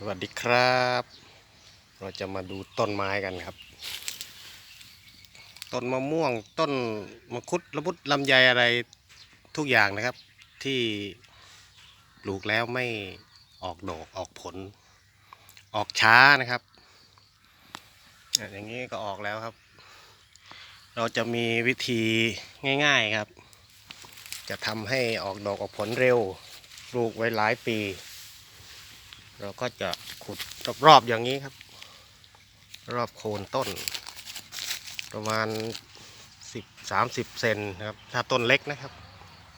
สวัสดีครับ เราจะมาดูต้นไม้กันครับ ต้นมะม่วงต้นมะคุดละมุดลำไยอะไรทุกอย่างนะครับ ที่ปลูกแล้วไม่ออกดอกออกผล ออกช้านะครับ อย่างนี้ก็ออกแล้วครับ เราจะมีวิธีง่าย ๆครับ จะทำให้ออกดอกออกผลเร็วปลูกไว้หลายปี เราก็จะขุดรอบๆอย่างนี้ครับ รอบโคนต้น ประมาณสิบสามสิบเซนครับ ถ้าต้นเล็กนะครับ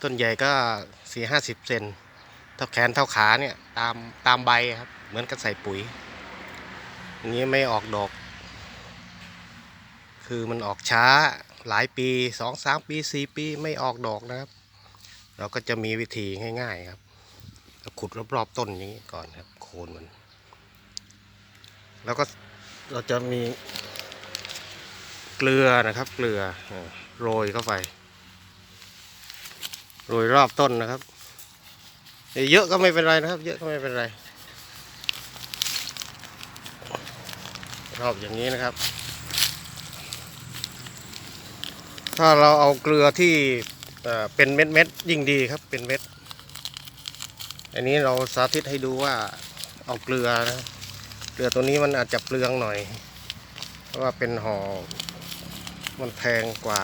ต้นใหญ่ก็สี่ห้าสิบเซนเท่าแขนเท่าขาเนี่ยตามตามใบครับ เหมือนกับใส่ปุ๋ยอย่างนี้ไม่ออกดอก คือมันออกช้าหลายปีสองสามปีสี่ปีไม่ออกดอกนะครับ เราก็จะมีวิธีง่าย ๆครับขุดรอบๆต้นอย่างนี้ก่อนครับ คนมัน แล้วก็เราจะมีเกลือนะครับ เกลือโรยเข้าไป โรยรอบต้นนะครับ เยอะก็ไม่เป็นไรนะครับ เยอะก็ไม่เป็นไร รอบอย่างนี้นะครับ ถ้าเราเอาเกลือที่เป็นเม็ดเม็ดๆยิ่งดีครับเป็นเม็ด อันนี้เราสาธิตให้ดูว่า เอาเกลือนะเกลือตัวนี้มันอาจจะเปลืองหน่อย เพราะว่าเป็นห่อมันแพงกว่า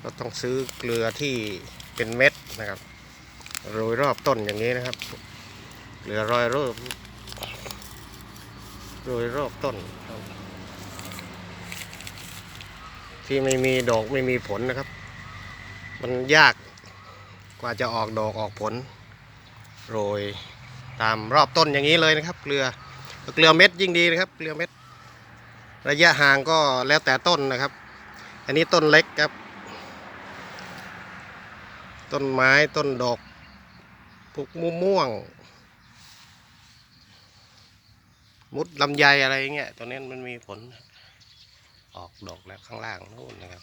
เราต้องซื้อเกลือที่เป็นเม็ดนะครับโรยรอบต้นอย่างนี้นะครับ เกลือรอยรอบโรยรอบต้นที่ไม่มีดอกไม่มีผลนะครับ มันยากกว่าจะออกดอกออกผลโรย ตามรอบต้นอย่างนี้เลยนะครับ เกลือเกลือเม็ดยิ่งดีนะครับ เกลือเม็ด ระยะห่างก็แล้วแต่ต้นนะครับ อันนี้ต้นเล็กครับ ต้นไม้ต้นดอกพวกมะม่วง มุดลำไยอะไรเงี้ยตัวนี้มันมีผล ออกดอกแล้วข้างล่างนู่นนะครับ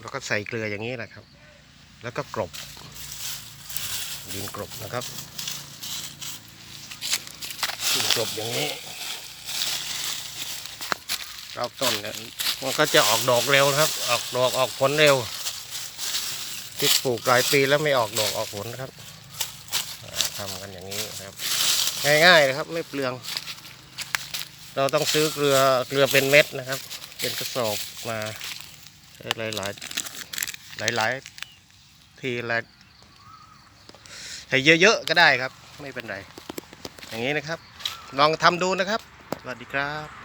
แล้วก็ใส่เกลืออย่างนี้แหละครับ แล้วก็กลบ ดินกรบนะครับดินกรบอย่างนี้รอบต้นเนี่ยมันก็จะออกดอกเร็วนะครับ ออกดอกออกผลเร็วที่ปลูกหลายปีแล้วไม่ออกดอกออกผลนะครับอ่าทำกันอย่างนี้นะครับ ง่ายๆนะครับไม่เปลือง เราต้องซื้อเกลือเกลือเป็นเม็ดนะครับ เป็นกระสอบมาหลายๆหลายๆทีละ ใส่เยอะๆก็ได้ครับ ไม่เป็นไร อย่างนี้นะครับ ลองทำดูนะครับ สวัสดีครับ